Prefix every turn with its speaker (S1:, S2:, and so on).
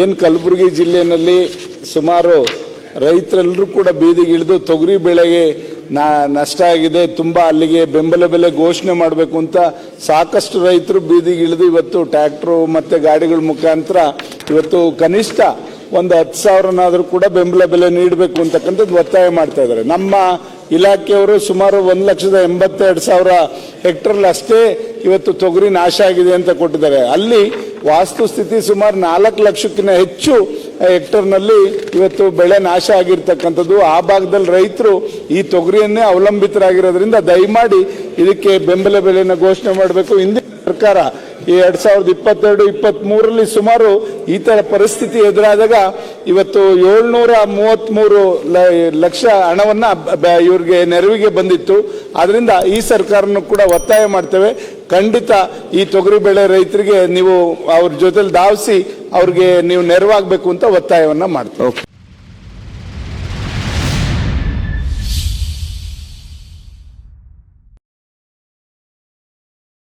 S1: ಏನು ಕಲಬುರಗಿ ಜಿಲ್ಲೆಯಲ್ಲಿ ಸುಮಾರು ರೈತರೆಲ್ಲರೂ ಕೂಡ ಬೀದಿಗೆ ಇಳಿದು ತೊಗರಿ ಬೆಳೆಗೆ ನಾ ನಷ್ಟ ಆಗಿದೆ, ತುಂಬ ಅಲ್ಲಿಗೆ ಬೆಂಬಲ ಬೆಲೆ ಘೋಷಣೆ ಮಾಡಬೇಕು ಅಂತ ಸಾಕಷ್ಟು ರೈತರು ಬೀದಿಗೆ ಇಳಿದು ಇವತ್ತು ಟ್ಯಾಕ್ಟ್ರು ಮತ್ತು ಗಾಡಿಗಳ ಮುಖಾಂತರ ಇವತ್ತು ಕನಿಷ್ಠ ಒಂದು ಹತ್ತು ಸಾವಿರನಾದರೂ ಕೂಡ ಬೆಂಬಲ ಬೆಲೆ ನೀಡಬೇಕು ಅಂತಕ್ಕಂಥದ್ದು ಒತ್ತಾಯ ಮಾಡ್ತಾ ಇದ್ದಾರೆ. ನಮ್ಮ ಇಲಾಖೆಯವರು ಸುಮಾರು ಒಂದು ಲಕ್ಷದ ಎಂಬತ್ತೆರಡು ಸಾವಿರ ಹೆಕ್ಟರ್ಲ್ ಅಷ್ಟೇ ಇವತ್ತು ತೊಗರಿ ನಾಶ ಆಗಿದೆ ಅಂತ ಕೊಟ್ಟಿದ್ದಾರೆ. ಅಲ್ಲಿ ವಾಸ್ತುಸ್ಥಿತಿ ಸುಮಾರು ನಾಲ್ಕು ಲಕ್ಷಕ್ಕಿಂತ ಹೆಚ್ಚು ಹೆಕ್ಟರ್ನಲ್ಲಿ ಇವತ್ತು ಬೆಳೆ ನಾಶ ಆಗಿರ್ತಕ್ಕಂಥದ್ದು. ಆ ಭಾಗದಲ್ಲಿ ರೈತರು ಈ ತೊಗರಿಯನ್ನೇ ಅವಲಂಬಿತರಾಗಿರೋದ್ರಿಂದ ದಯಮಾಡಿ ಇದಕ್ಕೆ ಬೆಂಬಲ ಬೆಲೆಯನ್ನು ಘೋಷಣೆ ಮಾಡಬೇಕು. ಹಿಂದಿನ ಸರ್ಕಾರ ಈ ಎರಡ್ ಸಾವಿರದ ಇಪ್ಪತ್ತೆರಡು ಇಪ್ಪತ್ತ್ ಮೂರರಲ್ಲಿ ಸುಮಾರು ಈ ತರ ಪರಿಸ್ಥಿತಿ ಎದುರಾದಾಗ ಇವತ್ತು ಏಳ್ನೂರ ಮೂವತ್ಮೂರು ಲಕ್ಷ ಹಣವನ್ನ ಇವ್ರಿಗೆ ನೆರವಿಗೆ ಬಂದಿತ್ತು. ಆದ್ರಿಂದ ಈ ಸರ್ಕಾರನು ಕೂಡ ಒತ್ತಾಯ ಮಾಡ್ತೇವೆ. ಖಂಡಿತ ಈ ತೊಗರಿ ಬೆಳೆ ರೈತರಿಗೆ ನೀವು ಅವ್ರ ಜೊತೆಲಿ ಧಾವಿಸಿ ಅವ್ರಿಗೆ ನೀವು ನೆರವಾಗಬೇಕು ಅಂತ ಒತ್ತಾಯವನ್ನ ಮಾಡ್ತೇವೆ.